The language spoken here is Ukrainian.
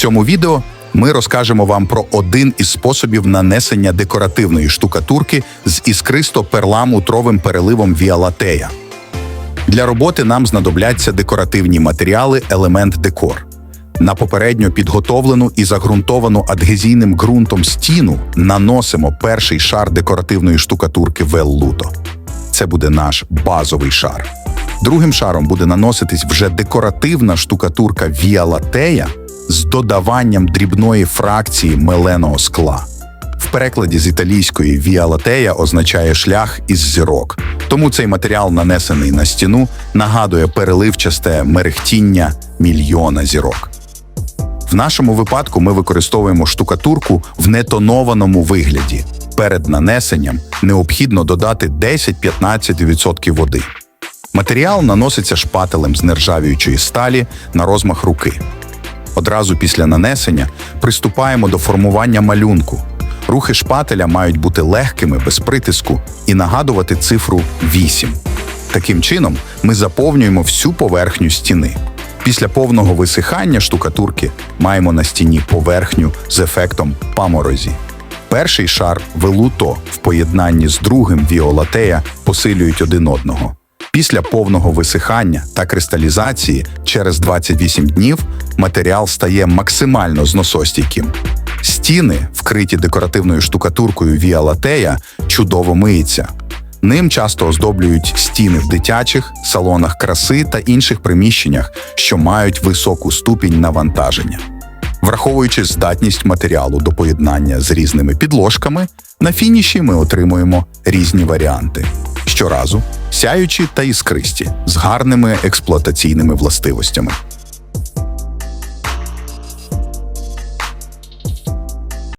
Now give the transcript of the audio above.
цьому відео ми розкажемо вам про один із способів нанесення декоративної штукатурки з іскристо-перламутровим переливом Віалатея. Для роботи нам знадобляться декоративні матеріали елемент декор. На попередньо підготовлену і загрунтовану адгезійним ґрунтом стіну наносимо перший шар декоративної штукатурки Веллуто. Це буде наш базовий шар. Другим шаром буде наноситись вже декоративна штукатурка Віалатея з додаванням дрібної фракції меленого скла. В перекладі з італійської Віалатея означає шлях із зірок. Тому цей матеріал, нанесений на стіну, нагадує переливчасте мерехтіння мільйона зірок. В нашому випадку ми використовуємо штукатурку в нетонованому вигляді. Перед нанесенням необхідно додати 10-15% води. Матеріал наноситься шпателем з нержавіючої сталі на розмах руки. Одразу після нанесення приступаємо до формування малюнку. Рухи шпателя мають бути легкими, без притиску і нагадувати цифру 8. Таким чином, ми заповнюємо всю поверхню стіни. Після повного висихання штукатурки маємо на стіні поверхню з ефектом паморозі. Перший шар велуто в поєднанні з другим віолатея посилюють один одного. Після повного висихання та кристалізації через 28 днів матеріал стає максимально зносостійким. Стіни, вкриті декоративною штукатуркою віалатея, чудово миються. Ним часто оздоблюють стіни в дитячих, салонах краси та інших приміщеннях, що мають високу ступінь навантаження. Враховуючи здатність матеріалу до поєднання з різними підложками, на фініші ми отримуємо різні варіанти. Щоразу сяючі та іскристі з гарними експлуатаційними властивостями.